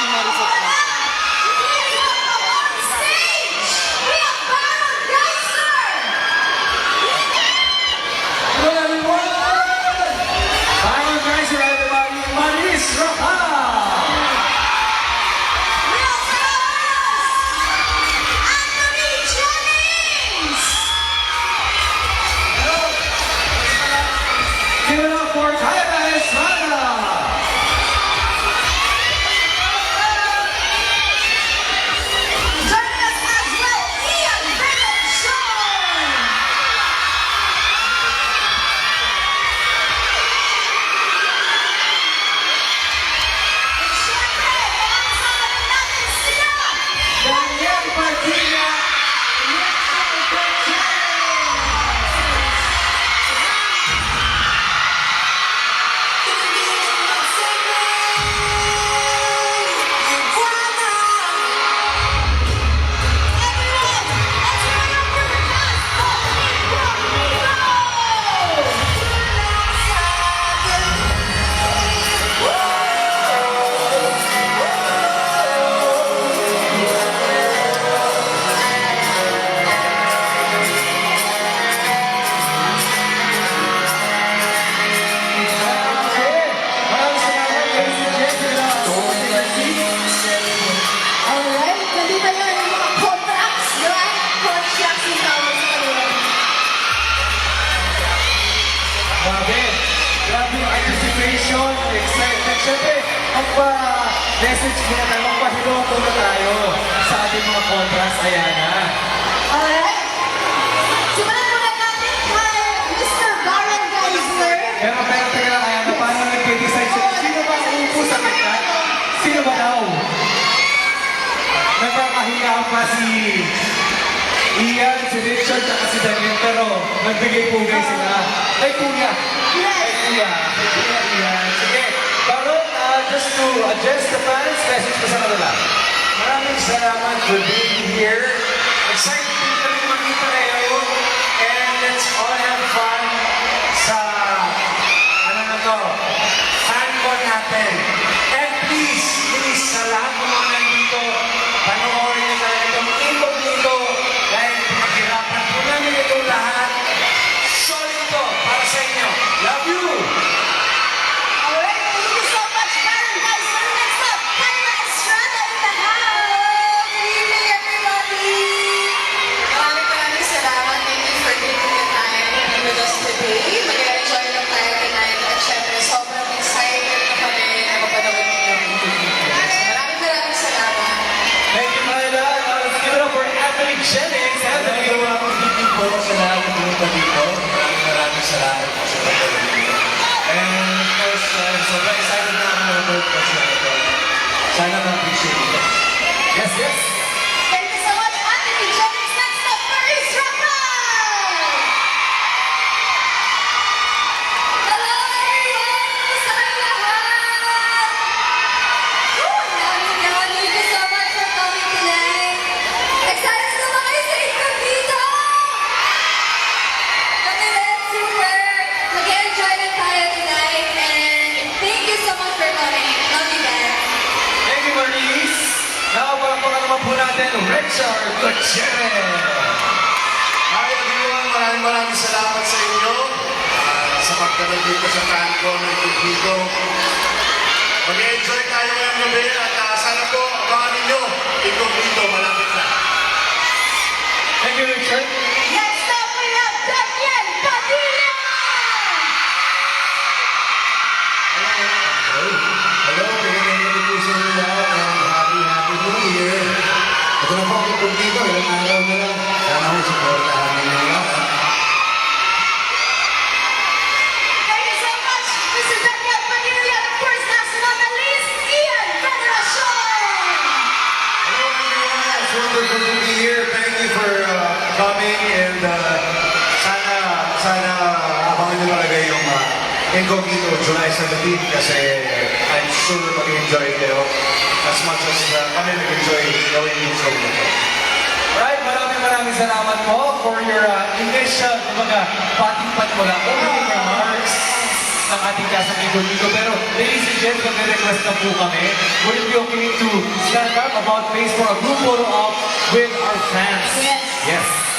si Maricot Anthony. Magpa-message muna tayo, magpa-hello muna tayo sa ating mga contrast. Ayan na. Alright? Simulan muna natin kay Mr. Baron Geisler. Pero, pero, teka lang, ayan na, paano nag-decide sila? Sino ba ang upo sa kanya? Sino ba daw? Nagkakahiya pa si Ian, si Richard, at si Daniel, pero nagbigay-pugay sila. Ay, kuya. Ay, kuya. Ay, kuya, just to address the fans, message ko sa kanila. Maraming salamat for being here. Excited kami makita kayo. And let's all have fun sa, ano na to, FanCon natin. And please, please, sa lahat ng mga natin, Richard Gutierrez. Hi everyone, maraming maraming salamat sa inyo ah, sa pagdala dito sa FanCon ng dito. Mag-enjoy tayo ngayong gabi at uh, sana po abangan ninyo itong dito malapit Incognito July 17 kasi I'm sure mag-enjoy kayo as much as uh, kami nag-enjoy gawin yung show nito. Alright, maraming maraming salamat po for your uh, initial, kumbaga, pating-pat mo lang, opening remarks. ng ating Casa Miguel dito. Pero, ladies and gentlemen, may request na po kami. Would it be okay to stand up about face for a group photo op with our fans? Yes. Yes.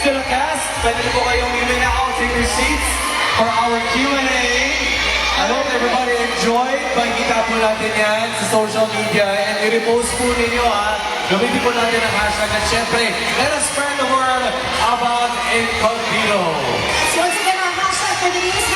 The cast. Pwede po kayong mili now. Take your seats for our Q&A. I hope everybody enjoyed. Makikita po natin yan sa social media and i-repost po ninyo ha. Gamitin po natin ang hashtag at syempre, let us spread the word about Incognito. So once again, our hashtag for the day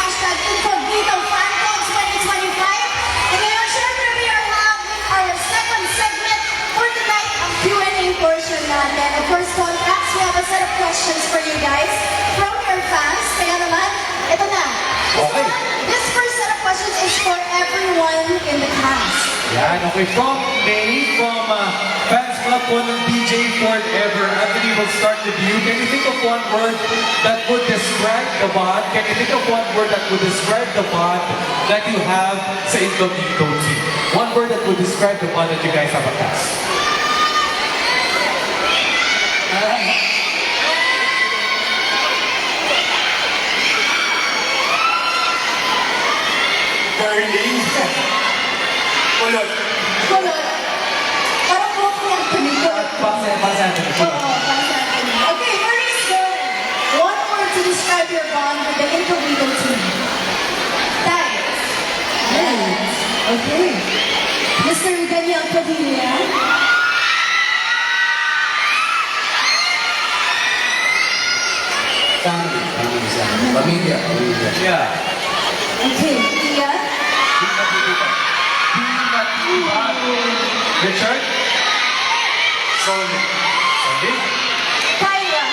questions for you guys from your fans. Kaya naman, ito na. This, Okay. one, this first set of questions is for everyone in the cast. Yan, okay. From May, from uh, Fans Club po ng DJ Forever, Anthony will start with you. Can you think of one word that would describe the bond? Can you think of one word that would describe the bond that you have sa Incognito team? One word that would describe the bond that you guys have at cast. Ulot. Kulot. Parang Anthony. Kulot. Para sa, para sa Anthony. Oo, para sa Anthony. Okay, Maurice, go. One word to describe your bond with the Incognito team. Tay. Yes. Okay. Mr. Daniel Padilla. Family, family. Pamilya, pamilya. Yeah. Okay. Richard? Sonic. Sonic? Tyra.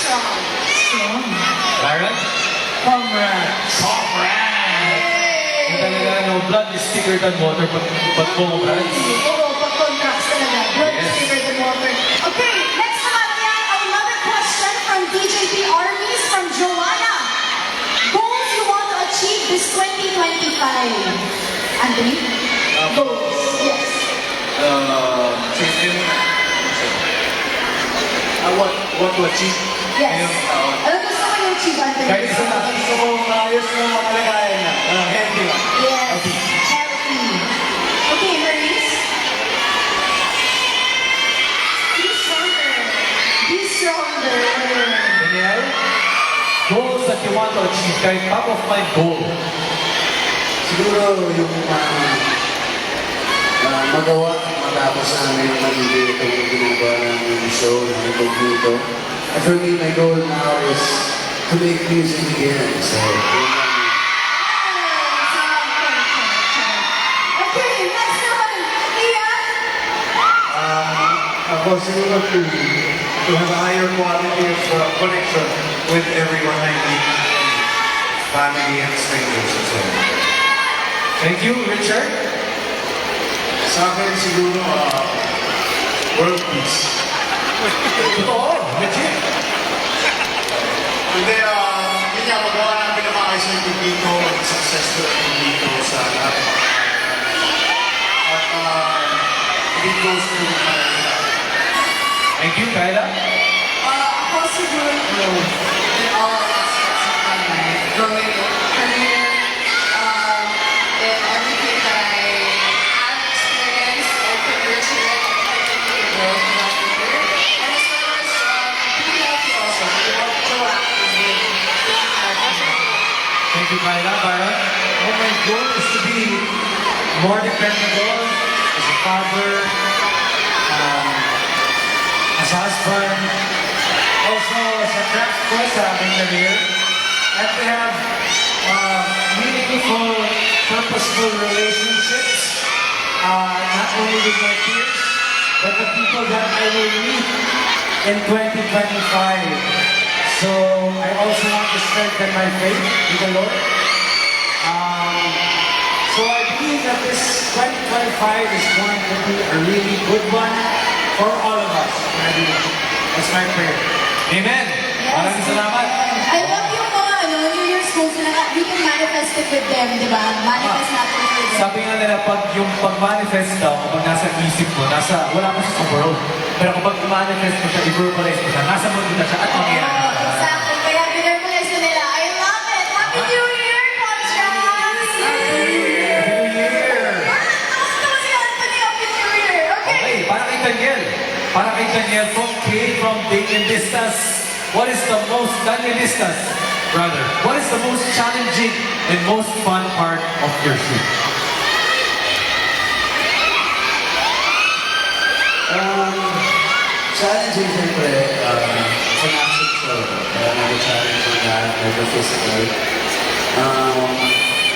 Sean. Sean. Byron? Comrade. Comrade! Hey! Talaga, no blood is thicker than water, but, but comrades. Want, want to achieve. Yes. Ngayong taon. Ano gusto mo yung achieve, Anthony? Kahit isa na. Gusto ko maayos na mga kalagayan niya. Uh, healthy lang. Yes. Okay. Healthy. Okay, Maurice? Be stronger. Be stronger. Daniel? Goals that you want to achieve, kahit top of mind goal. Siguro yung uh, uh, magawa matapos namin ginagawa namin yung show na dito. And for me, my goal now is to make music again. So. Ako siguro to, to have a higher quality of uh, connection with everyone I meet. Family and strangers. Thank you, Richard. Sa akin siguro, uh, world peace. Totoo, legit. Hindi, uh, yun nga, magawa ng maayos ng dito, successful ang dito sa lahat. At uh, it goes to Canada. Thank you, Kyla. Uh, ako siguro in all aspects of my life. Growing career, you, Kyla. Byron? Well, my goal is to be more dependable as a father, um, as a husband, also as a craft sa aking career, and to have uh, meaningful, purposeful relationships, uh, not only with my peers, but the people that I will meet in 2025. So I also want to strengthen my faith in the Lord. Um, so I believe that this 2025 is going to be a really good one for all of us. That's my prayer. Amen. Maraming salamat. I love yung mga ano, New Year's goals na we can manifest it with them, di ba? Manifest natin it with them. Sabi nga nila, pag yung pag-manifest daw, kapag nasa isip mo, nasa, wala pa siya sa world. Pero kapag manifest mo siya, i-verbalize mo siya, nasa mundo na siya at mangyayari Daniel, from K, from Danielistas, what is the most, Danielistas, brother, what is the most challenging and most fun part of your shoot? Um, challenging siyempre, um, sa action show. Kaya nag-challenging na, nag-physical. Um,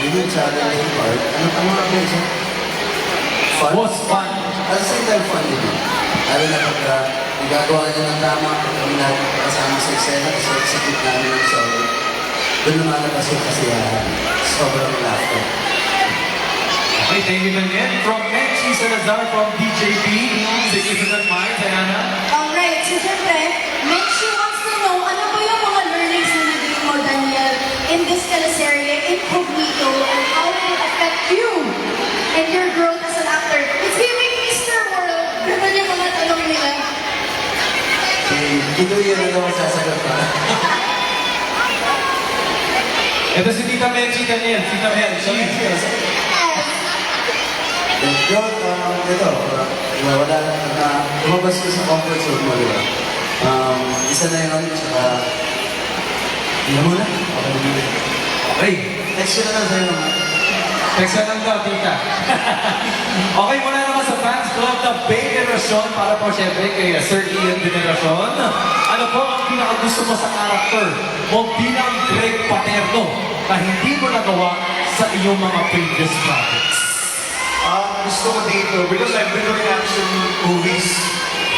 yun yung challenging part. Ano ang mga beso? Fun? Most fun. At the same time, fun din yun. Lalo na pag uh, nagagawa niya ng tama, kami lahat kasama sa eksena, kasi execute namin ng show, doon lumalabas yung kasiyahan. Sobrang laughter. Okay, thank you Daniel. From Menchi Salazar from DJP, Significant Minds, Diana. Alright, so syempre, Menchi wants to know, ano ba yung mga learnings na naging mo, Daniel, in this teleserye, Incognito, and how it will affect you and your growth as an actor? It's giving Mr. World. Ganun yung mga tanong nila. Tito yun na naman sasagot pa. Ito si Tita Menchi, Daniel. Tita Menchi. Yun, um, ito, uh, wala, uh, lumabas ko sa comfort zone mo, di? Um, isa na yun, tsaka, hindi mo na. Okay, na. Okay. Next ko na lang sa'yo. Text ka lang daw, tita. okay, muna naman sa fans club ng Bay Generation para po syempre kay Sir Ian Generation. Ano po ang pinakagusto mo sa character mo bilang Greg Paterno na hindi mo nagawa sa iyong mga previous projects? Um, gusto ko dito because I've been doing action movies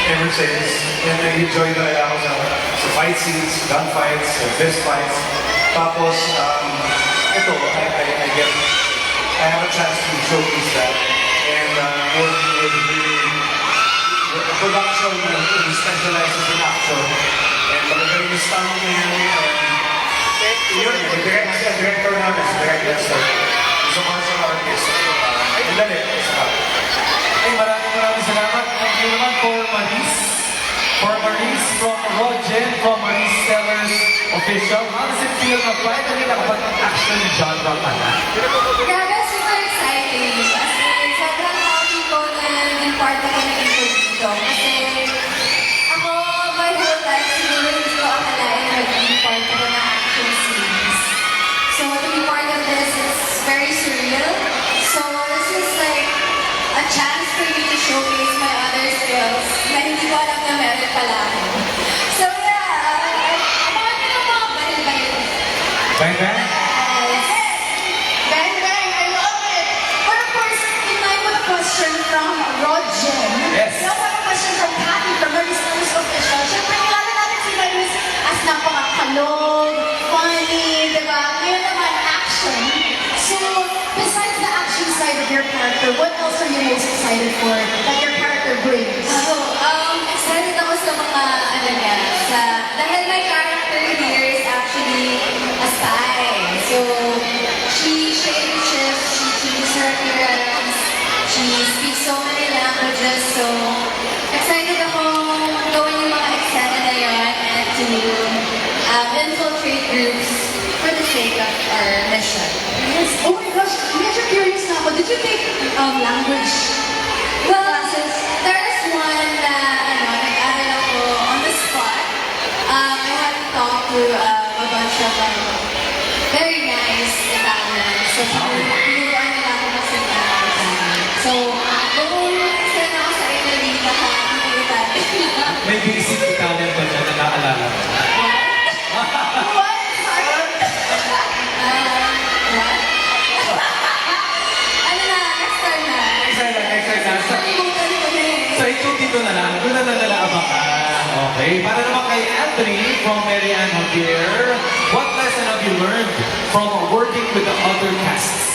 ever since. And I enjoy the ako sa, sa fight scenes, gunfights, uh, fist fights. Tapos, um, ito, I, I, I get, I have a chance to showcase that. And uh, working with a production really specializes in action. And magagaling yung stunt man. And yun, yung direct, director namin, si Direct Lester. He's a martial artist. Uh, ang dali. Ay, maraming maraming salamat. Thank you naman for Maris. For Maris from Rogen, from Maris Sellers Official. How does it feel na finally nakapag-action genre ka na? Character, what else are you most excited for that your character brings? did you take um, language well, classes? There's one na ano, nag-aral ako on the spot. Um, I had to talk to um, a bunch of ano, very nice Italian. So, pinuruan nila ako kasi Italian. So, buong uh, na ako sa Italy, baka Okay, para naman kay Anthony from Marianne Javier, what lesson have you learned from working with the other casts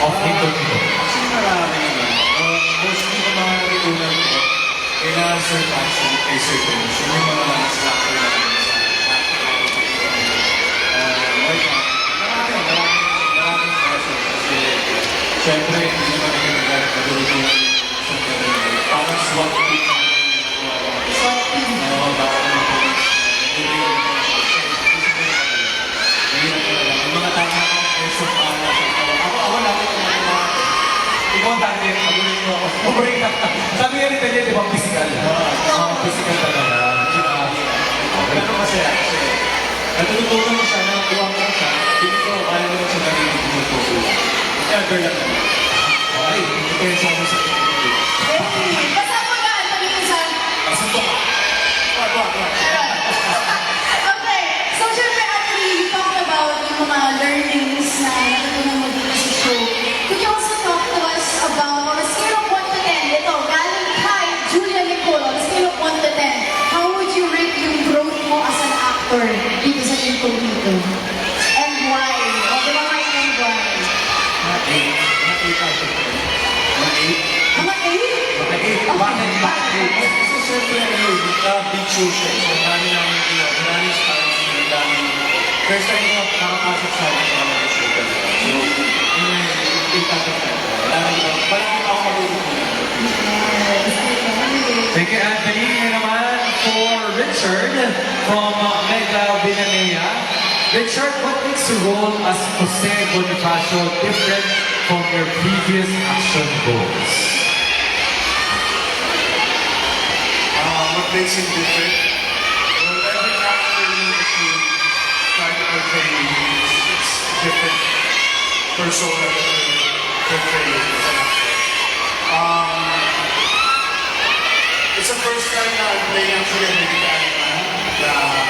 of Incognito? Actually, marami naman. Uh, mostly ng mga regular ko, kailangan Sir Patrick kay Sir Prince. Yun yung mga slacker namin sa Uh, right now, marami, marami, maraming lessons kasi mo up ka. Sabi nga ni Tanya, di ba, physical? Oo, physical talaga. Pero masaya kasi natutunan mo siya na kuha mo siya, hindi ko kaya naman siya mo ito. Kaya girl lang. Okay, depende sa mo sa dito sa Incognito? And why? O, di ba kayo and why? Mga eight. Mga eight out of ten. Mga eight. Mga 8? Mga eight. Bakit? Bakit? Kasi syempre, ano, uh, big show siya. So, marami namin, Richard from uh, Mega Binanea. Richard, what makes your role as Jose Bonifacio different from your previous action roles? Uh, what makes him different? Well, every character that you try to portray is different persona that actor. Um, it's the first time na I'm playing actually a military man na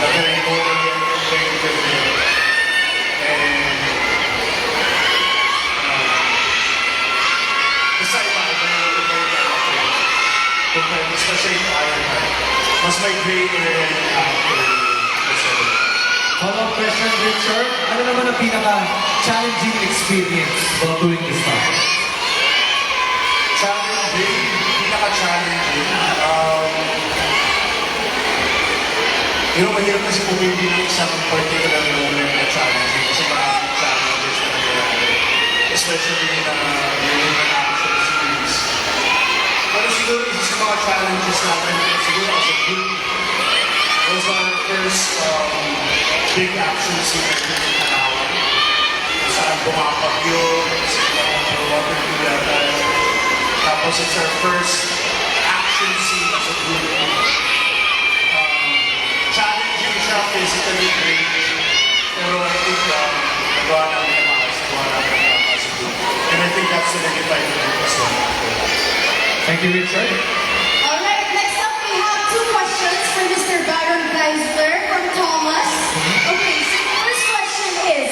na very important and um, basta iba, iba iba yung character compared especially to Iron Man. Mas may greater and actor kasi. Follow-up question, Richard. Ano naman ang pinaka-challenging experience while doing this time? Challenging, pinaka-challenging. Um, know, mahirap kasi pumili ng isang particular moment na challenging kasi maraming challenges na nangyayari. Especially na yung mga action series. Pero siguro isa sa mga challenges natin, siguro as a group, was our first um, big action scene na. Kung saan bumapagyo, sa mga water yata. Tapos it's our first action scene as a group. Thank you, Richard. Alright, next up we have two questions for Mr. Baron Geisler from Thomas. Okay, so the first question is,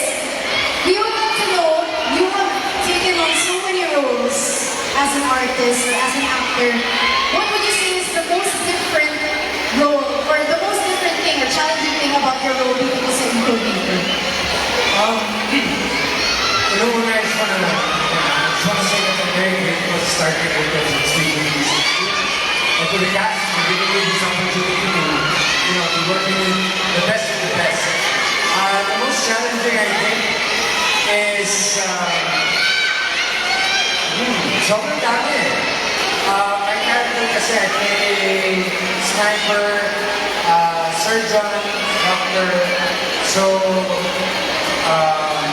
we would like to know, you have taken on so many roles as an artist or as an actor. What would you say is the most different role or the most different thing or challenging thing about your role dito sa Incognito? Um, you know, when I just want to, I just want to say that I'm very grateful to start it because it's really easy. And to the cast, for giving me this opportunity to, you know, to working with the best of the best. Uh, the most challenging, I think, is, uh, hmm, sobrang dami. Uh, my character kasi I play sniper, uh, surgeon, doctor, so, um,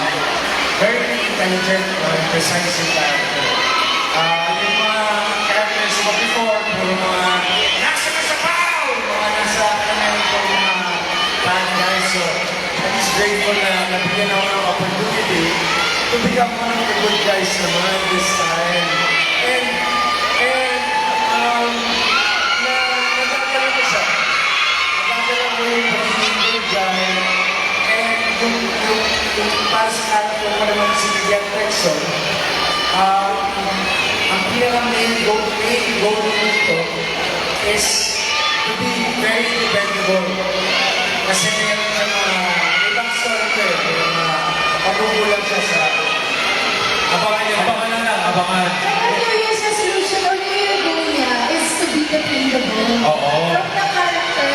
very intelligent or precise yung character. Grateful na nabigyan ako ng opportunity to become one of the good guys naman this time. And, and, um, na, nagagala ko siya. Nagagala ko yung pagiging good guy. And yung, yung, yung para sa character ko naman si Miguel Trexon, um, ang pinaka main goal, main goal nito is to be very dependable. Kasi pagkukulang siya sa, abangan niyo. Abangan na lang, abangan. Pero New Year's resolution or New Year goal niya is to be dependable. Oo. From the character.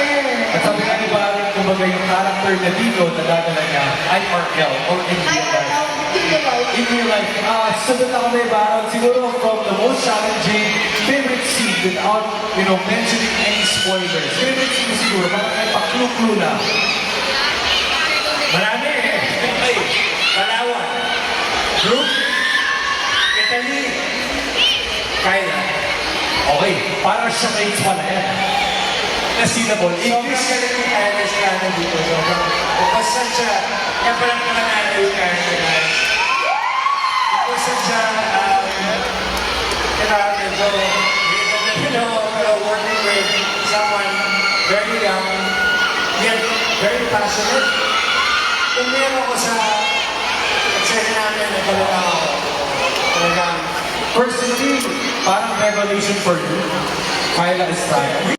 At sabi nga ni Baron, kumbaga yung character na dito, nadadala niya, ay Arkel or in real life. am in life. In real life, ah, sunod na kami, Baron, siguro from the most challenging favorite scene without, you know, mentioning any spoilers. Favorite scene siguro, parang may pa-clue-clue na. Marami eh. Ay, Palawan. Group. Italy. Kyla. Okay, parang siya kay pala yan. Nasinable. Sobrang English, galing ni Kyla Estrada dito. Sobrang, because such a, kaya pala nanalo yung character na yun. Because such a, um, you know, you know, uh, working with someone very young, yet very passionate. Kung meron ko sa eksena namin na talaga ako, talagang personally, parang revelation for you. Kyla Estrada.